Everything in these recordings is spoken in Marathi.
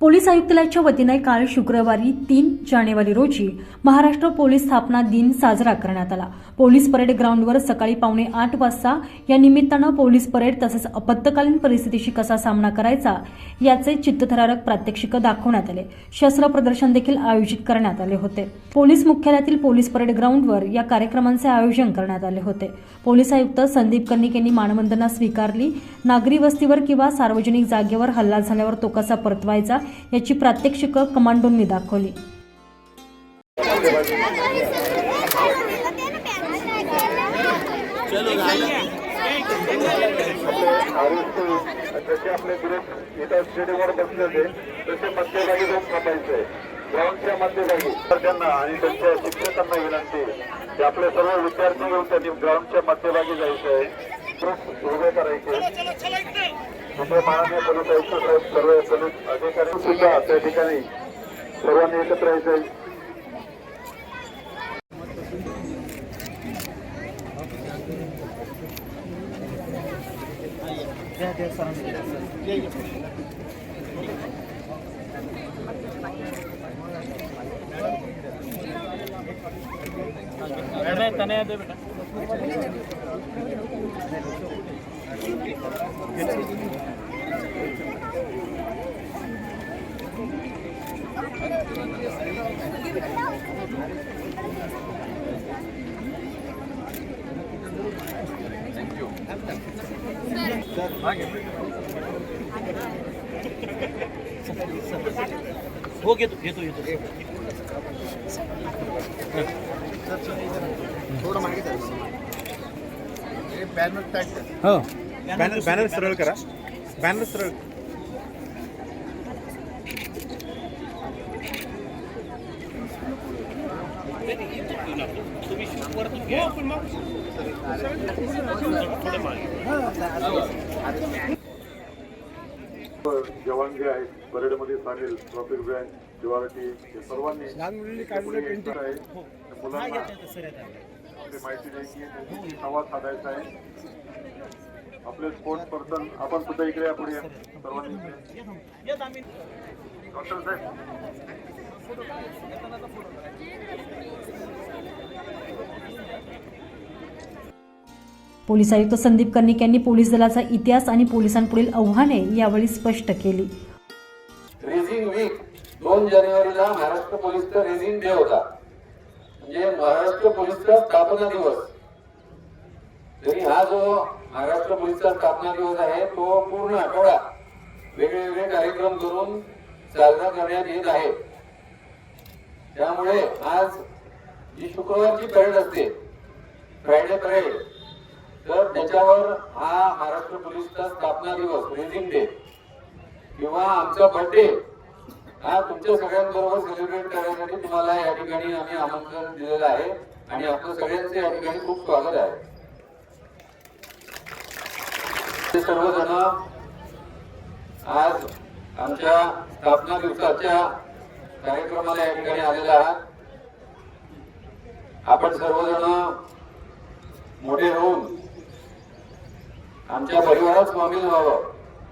पोलीस आयुक्तालयाच्या वतीने काल शुक्रवारी तीन जानेवारी रोजी महाराष्ट्र पोलीस स्थापना दिन साजरा करण्यात आला. पोलीस परेड ग्राउंडवर सकाळी पावणे आठ वाजता या निमित्तानं पोलीस परेड तसंच आपत्कालीन परिस्थितीशी कसा सामना करायचा याचे चित्तथरारक प्रात्यक्षिक दाखवण्यात आले. शस्त्र प्रदर्शन देखील आयोजित करण्यात आले होते. पोलीस मुख्यालयातील पोलीस परेड ग्राउंडवर या कार्यक्रमांचे आयोजन करण्यात आले होते. पोलीस आयुक्त संदीप कर्णिक यांनी मानवंदना स्वीकारली. नागरी वस्तीवर किंवा सार्वजनिक जागेवर हल्ला झाल्यावर तो कसा परतवायचा याची प्रात्यक्षिक कमांडोंनी दाखवली. जसे आपले ग्रुप इथं स्टेडियमवर बसले होते तसे मध्यभागी जाऊन थांबायचे ग्राउंडच्या मध्यभागी विद्यार्थ्यांना आणि त्यांच्या शिक्षकांना विनंती की आपले सर्व विद्यार्थी येऊन त्यांनी ग्राउंडच्या मध्यभागी जायचं आहे ग्रुप उभे करायचे माननीय पोलीस आयुक्त साहेब सर्व पोलीस अधिकारी सुद्धा त्या ठिकाणी सर्वांनी एकत्र यायचं हो। घेतो घेतो घेतो हो बॅनर बॅनर सरळ करा। बॅनर सरळ तुम्ही जवान जे आहेत बरेडमध्ये सामील ट्रॉफिक बँक शिवारटी हे माहिती द्यायची संवाद साधायचा आहे आपले स्पोर्ट्स पर्सन आपण सुद्धा इकडे या पुढे सर्वांनी डॉक्टर साहेब पोलीस आयुक्त संदीप कर्णिक यांनी पोलीस दलाचा इतिहास आणि पोलिसांपुढील आव्हाने यावेळी स्पष्ट केली. रेझिंग वीक दोन जानेवारीला महाराष्ट्र पोलीसचा रेझिंग डे होता. म्हणजे महाराष्ट्र पोलीसचा स्थापना दिवस. तरी हा जो महाराष्ट्र पोलीसचा स्थापना दिवस आहे तो पूर्ण आठवडा वेगळे वेगळे कार्यक्रम करून साजरा करण्यात येत आहे. त्यामुळे आज जी शुक्रवारची परेड असते फ्रायडे परेड तर त्याच्यावर हा महाराष्ट्र पोलीसचा स्थापना दिवस रेझिंग डे किंवा आमचा बर्थडे हा तुमच्या सगळ्यांबरोबर सेलिब्रेट करण्यासाठी तुम्हाला या ठिकाणी आम्ही आमंत्रण दिलेलं आहे. आणि आपलं सगळ्यांचं या ठिकाणी खूप स्वागत आहे. ते सर्वजण आज आमच्या स्थापना दिवसाच्या कार्यक्रमाला या ठिकाणी आलेला आहात. आपण सर्वजण मोठे होऊन आमच्या परिवारात सामील व्हावं.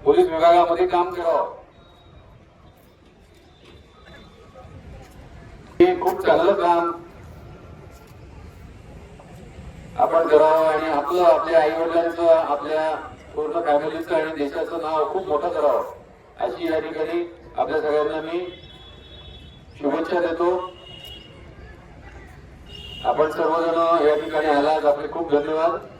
पोलीस विभागामध्ये काम करावं. हे खूप चांगलं काम. आपण करावं आणि आपलं आपल्या आई वडिलांचं आपल्या पूर्ण फॅमिलीचं आणि देशाचं नाव खूप मोठं करावं. अशी या ठिकाणी आपल्या सगळ्यांना मी शुभेच्छा देतो. आपण सर्वजण या ठिकाणी आलात. आपले खूप धन्यवाद.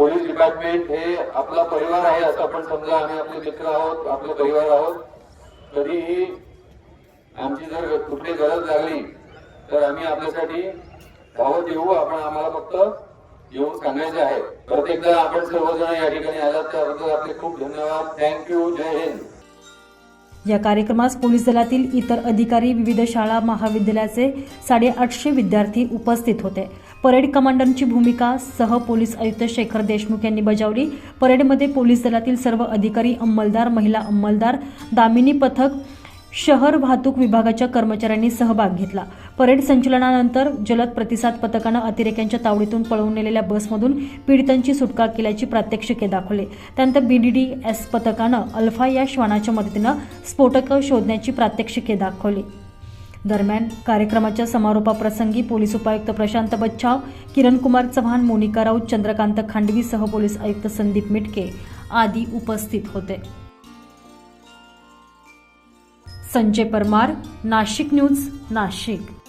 पोलीस डिपार्टमेंट हे आपला परिवार आहे असं आपण समजा आम्ही आपले मित्र आहोत आपले परिवार आहोत. तरीही आमची जर कुठली गरज लागली तर आम्ही आपल्यासाठी धावत येऊ आपण आम्हाला फक्त येऊन सांगायचे आहे. प्रत्येकदा आपण सर्वजण या ठिकाणी आलात त्याबद्दल आपले खूप धन्यवाद. Thank you Jai Hind. या कार्यक्रमास पोलीस दलातील इतर अधिकारी विविध शाळा महाविद्यालयाचे साडेआठशे विद्यार्थी उपस्थित होते. परेड कमांडरची भूमिका सह पोलीस आयुक्त शेखर देशमुख यांनी बजावली. परेडमध्ये पोलीस दलातील सर्व अधिकारी अंमलदार महिला अंमलदार दामिनी पथक शहर वाहतूक विभागाच्या कर्मचाऱ्यांनी सहभाग घेतला. परेड संचलनानंतर जलद प्रतिसाद पथकानं अतिरेक्यांच्या तावडीतून पळवून नेलेल्या बसमधून पीडितांची सुटका केल्याची प्रात्यक्षिके दाखवले. त्यानंतर बीडीडी एस पथकानं अल्फा या श्वानाच्या मदतीनं स्फोटकं शोधण्याची प्रात्यक्षिके दाखवली. दरम्यान कार्यक्रमाच्या समारोपाप्रसंगी पोलीस उपायुक्त प्रशांत बच्छाव किरण कुमार चव्हाण मोनिका राऊत चंद्रकांत खांडवी सह पोलीस आयुक्त संदीप मिटके आदी उपस्थित होते. संजय परमार नाशिक न्यूज नाशिक.